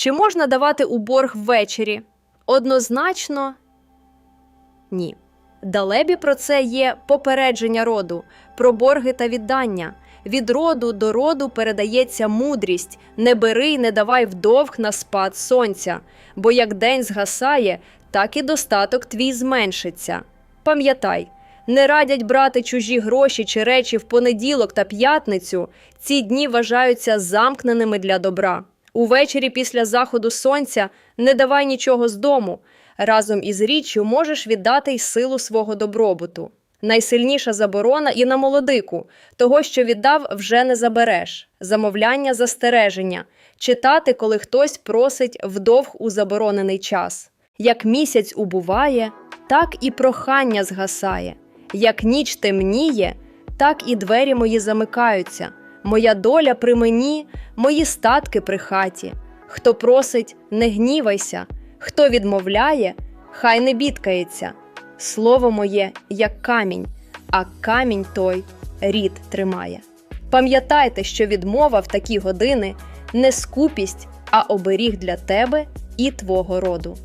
Чи можна давати у борг ввечері? Однозначно ні. Далебі про це є попередження роду, про борги та віддання. Від роду до роду передається мудрість не бери й не давай вдовг на спад сонця, бо як день згасає, так і достаток твій зменшиться. Пам'ятай, не радять брати чужі гроші чи речі в понеділок та п'ятницю. Ці дні вважаються замкненими для добра. Увечері після заходу сонця не давай нічого з дому. Разом із річчю можеш віддати й силу свого добробуту. Найсильніша заборона і на молодику того, що віддав, вже не забереш. Замовляння застереження читати, коли хтось просить вдовг у заборонений час. Як місяць убуває, так і прохання згасає. Як ніч темніє, так і двері мої замикаються. Моя доля при мені, мої статки при хаті. Хто просить, не гнівайся, хто відмовляє, хай не бідкається. Слово моє, як камінь, а камінь той рід тримає. Пам'ятайте, що відмова в такі години не скупість, а оберіг для тебе і твого роду.